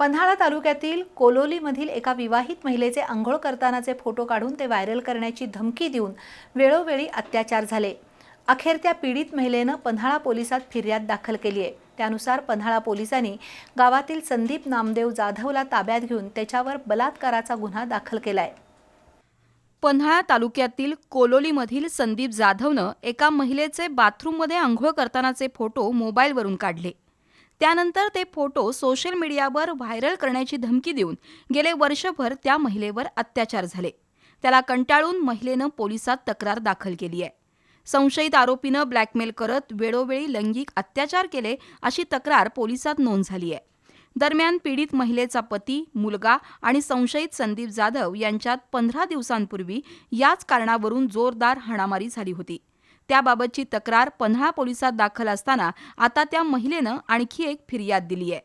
पन्हाळा तालुक्यातील कोलोलीमधील एका विवाहित महिलेचे आंघोळ करतानाचे फोटो काढून ते व्हायरल करण्याची धमकी देऊन वेळोवेळी अत्याचार झाले. अखेर त्या पीडित महिलेनं पन्हाळा पोलिसात फिर्याद दाखल केली आहे. त्यानुसार पन्हाळा पोलिसांनी गावातील संदीप नामदेव जाधवला ताब्यात घेऊन त्याच्यावर बलात्काराचा गुन्हा दाखल केलाय. पन्हाळा तालुक्यातील कोलोलीमधील संदीप जाधवनं एका महिलेचे बाथरूममध्ये आंघोळ करतानाचे फोटो मोबाईलवरून काढले. त्यानंतर ते फोटो सोशल मीडियावर व्हायरल करण्याची धमकी देऊन गेले वर्षभर त्या महिलेवर अत्याचार झाले. त्याला कंटाळून महिलेनं पोलिसात तक्रार दाखल केली आहे. संशयित आरोपीनं ब्लॅकमेल करत वेळोवेळी लैंगिक अत्याचार केले अशी तक्रार पोलिसात नोंद झाली आहे. दरम्यान पीडित महिलेचा पती मुलगा आणि संशयित संदीप जाधव यांच्यात पंधरा दिवसांपूर्वी याच कारणावरून जोरदार हाणामारी झाली होती. त्याबाबतची तक्रार पन्हाळा पोलिसात दाखल असताना आता त्या महिलेनं आणखी एक फिर्याद दिली आहे